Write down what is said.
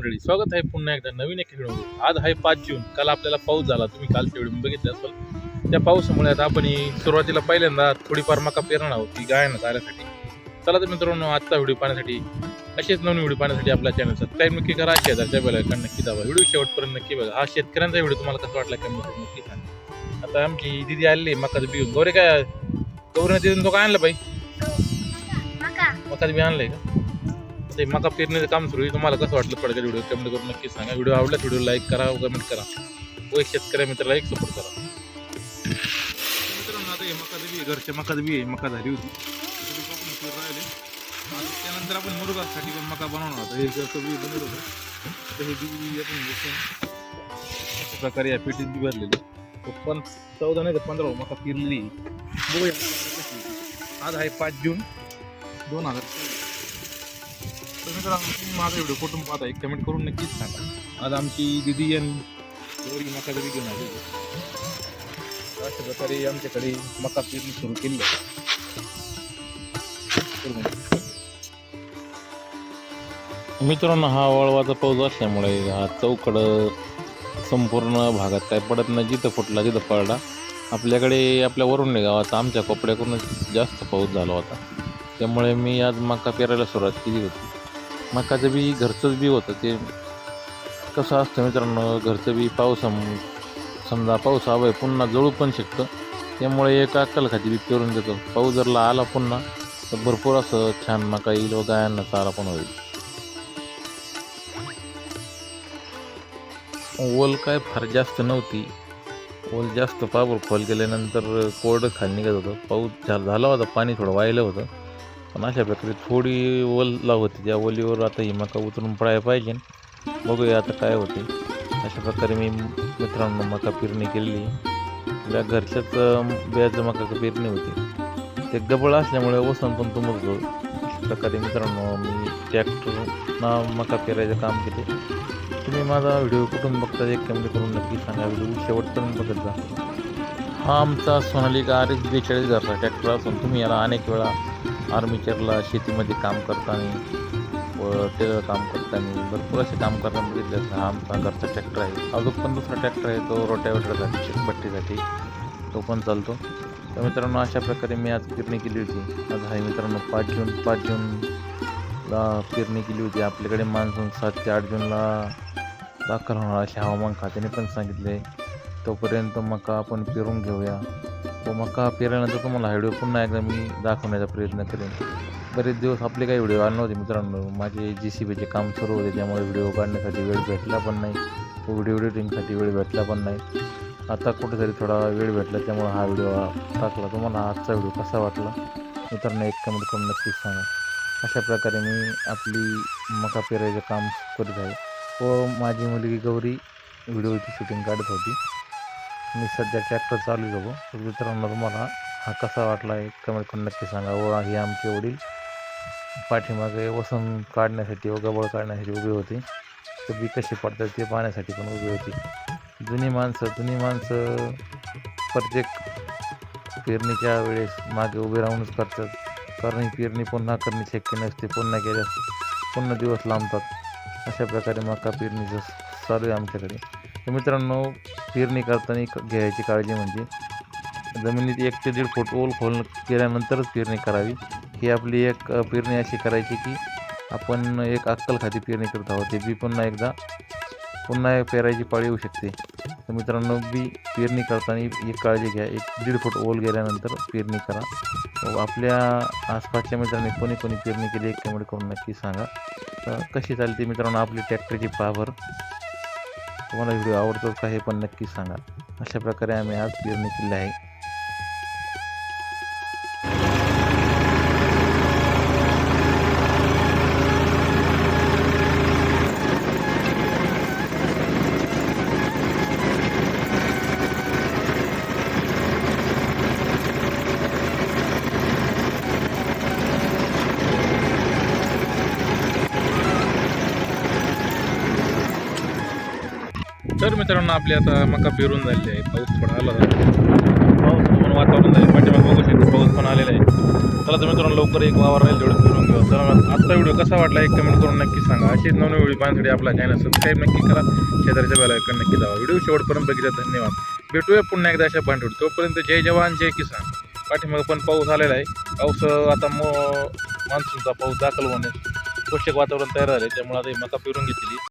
मंडळी स्वागत आहे पुन्हा एकदा नवीन एक व्हिडिओ आज आहे पाच जून काल आपल्याला पाऊस झाला तुम्ही कालच्या व्हिडिओ बघितलं असेल. त्या पावसामुळे आता आपण सुरुवातीला पहिल्यांदा थोडीफार मका पेरणार आहोत ती गायनं चालण्यासाठी चला तर मित्रांनो आजचा व्हिडिओ पाहण्यासाठी असेच नवीन व्हिडिओ पाहण्यासाठी आपल्या चॅनल सबस्क्राईब नक्की करा शेजारच्या बेलायकन नक्की दाबा. व्हिडिओ शेवटपर्यंत नक्की बघा. हा शेतकऱ्यांचा व्हिडिओ तुम्हाला कसा वाटला करून नक्की सांगा. आता आमची दिदी आलेली आहे मकाचं बी गौरी काय गौरीने तिथून तो काय आणलं बाई? मका. मकाचं बी आणलंय का? ते मका पेरणीचं काम सुरू आहे. तुम्हाला कसं वाटलं पडतं व्हिडिओ कमेंट करून नक्की सांगा. व्हिडिओ आवडला व्हिडिओ लाईक करा कमेंट करा. व शेतकऱ्या मित्राला एक सपोर्ट करा. मित्रांनो आता हे मका बी आहे, घरच्या मका बी आहे. मका झाली होती. राहिले. त्यानंतर आपण मुरगासाठी पण मका बनवणार होता हे बनवलं होतं तर हे बी आपण अशा प्रकारे या पेटीत बी भरलेली पण चौदा नाही तर पंधरा मका पिरलेली बघूया. आज आहे पाच जून दोन हजार चोवीस. तर मित्रांनो तुम्ही माझा व्हिडिओ कुठून पाहता एक कमेंट करून नक्कीच सांगा. आज आमची दिदी आणि गौरी मका जरी घेऊन आली. अशा प्रकारे आमच्याकडे मका पेरणी सुरू केली मित्रांनो हा वळवाचा पाऊस असल्यामुळे हा चौकड संपूर्ण भागात काय पडत नाही. जिथं फुटला तिथं पडला. आपल्याकडे आपल्या वरून गावात आमच्या कपड्याकडूनच जास्त पाऊस झाला होता. त्यामुळे मी आज मका पेरायला सुरुवात केली होती. मकाचं बी घरचंच बी होतं ते. कसं असतं मित्रांनो घरचं बी पावसाम समजा पाऊस हवा आहे पुन्हा जळू पण शकतं. त्यामुळे एक अक्कल खाती बी पेरून देतो. पाऊस जर ला आला पुन्हा तर भरपूर असं छान मका येईल व गायांना चारा पण होईल. ओल काय फार जास्त नव्हती. ओल जास्त पावर खोल गेल्यानंतर कोरडं खाली निघत होतं. पाऊस झाला होता पाणी थोडं वाहिलं होतं. पण अशा प्रकारे थोडी ओल होती त्या ओलीवर आता ही मका उतरून पडायला पाहिजे. बघूया आता काय होते. अशा प्रकारे मी मित्रांनो मका पेरणी केलेली. आपल्या घरच्याच बियाचं मका पेरणी होती. ते गबळ असल्यामुळे वसन पण तुमरतो अशा प्रकारे मित्रांनो मी ट्रॅक्टरनं मका पेरायचं काम केले. तुम्ही माझा व्हिडिओ कुठून बघता एक कमेंट करून नक्की सांगा. व्हिडिओ शेवटपर्यंत बघत जा. हा आमचा सोनालिका आर एस बेचाळीस घरचा ट्रॅक्टर असून तुम्ही याला अनेक वेळा आर्मीचरला शेतीमध्ये काम करताना व टेलर काम करताना भरपूर असे काम करताना बघितलं हा आमचा घरचा ट्रॅक्टर आहे. अजून पण दुसरा ट्रॅक्टर आहे तो रोटावेटरसाठी शेतपट्टीसाठी. तो पण चालतो. तर मित्रांनो अशा प्रकारे मी आज पेरणी केली होती. आज आहे मित्रांनो पाच जून पाच जूनला पेरणी केली होती. आपल्याकडे मान्सून सात ते आठ जूनला दाखल होणार असे हवामान खात्याने पण सांगितले. तोपर्यंत मका आपण पेरून घेऊया. हो, व मका पेरल्यानंतर तुम्हाला हा व्हिडिओ पुन्हा एकदा मी दाखवण्याचा प्रयत्न करेन. बरेच दिवस आपले काही व्हिडिओ आले नव्हते मित्रांनो. माझे जी सी बीचे काम सुरू होते त्यामुळे व्हिडिओ काढण्यासाठी वेळ भेटला पण नाही. व व्हिडिओ एडिटिंगसाठी वेळ भेटला पण नाही. आता कुठेतरी थोडा वेळ भेटला त्यामुळे हा व्हिडिओ टाकला. तुम्हाला आजचा व्हिडिओ कसा वाटला? मित्रांनो एक कमेंट करून नक्कीच सांगा. अशा प्रकारे मी आपली मका पेरायचं काम करीत आहे. व माझी मुलगी गौरी व्हिडिओची शूटिंग काढत होती. मी सध्या ट्रॅक्टर चालू जाऊ तर मित्रांनो हा कसा वाटला आहे कमेंट करून नक्की सांगा. व हे आमचे वडील पाठीमागे वसन काढण्यासाठी व गबळ काढण्यासाठी उभे होते. तर बी कशी पडतात ते पाहण्यासाठी पण उभी होती. जुनी माणसं जुनी माणसं प्रत्येक पेरणीच्या वेळेस मागे उभे राहूनच करतात. कारण, पेरणी पुन्हा करणे शक्य नसते. पुन्हा केल्यास पुन्हा दिवस लांबतात. अशा प्रकारे मका पेरणीचं चालू आहे आमच्याकडे. तर मित्रांनो पेरणी करताना क- घ्यायची काळजी म्हणजे जमिनीत एक ते दीड फूट ओल खोल केल्यानंतरच पेरणी करावी. ही आपली एक पेरणी अशी करायची की आपण एक अक्कल खाती पेरणी करत आहोत. ते बी पुन्हा एकदा पुन्हा एक पेरायची पाळी येऊ शकते. तर मित्रांनो बी पेरणी करताना एक काळजी घ्या. एक दीड फूट ओल गेल्यानंतर पेरणी करा. व आपल्या आसपासच्या मित्रांनी कोणी कोणी पेरणी केली एक कमेंट करून नक्की सांगा. तर कशी चालते मित्रांनो आपली ट्रॅक्टरची पावर? तुम्हाला व्हिडिओ आवडतो का हे पण नक्की सांगा. अशा प्रकारे आम्ही आज पेरणी केली आहे. तर मित्रांनो आपली आता मका पेरून झालेली आहे. पाऊस थोडा आला. पाऊस पण वातावरण झाले पाठीमागे बघू शकतो पाऊस पण आलेला आहे. चला तर मित्रांनो लवकर एक वावर राहील तेवढं पेरून घेऊ. चला धन्यवाद आजचा व्हिडिओ कसा वाटला एक कमेंट करून नक्की सांगा. अशी नवीन व्हिडिओ पाहण्यासाठी आपला चॅनल सबस्क्राईब नक्की करा. शेजारच्या बेलायकन नक्की जावा व्हिडिओ शेवटपर्यंत बघितला धन्यवाद. भेटूया पुन्हा एकदा अशा भांडवड तोपर्यंत जय जवान जय किसान. पाठीमागं पण पाऊस आलेला आहे. पाऊस आता मो मान्सूनचा पाऊस दाखल होणे पोषक वातावरण तयार झाले त्यामुळे आता मका पेरून घेतलेली.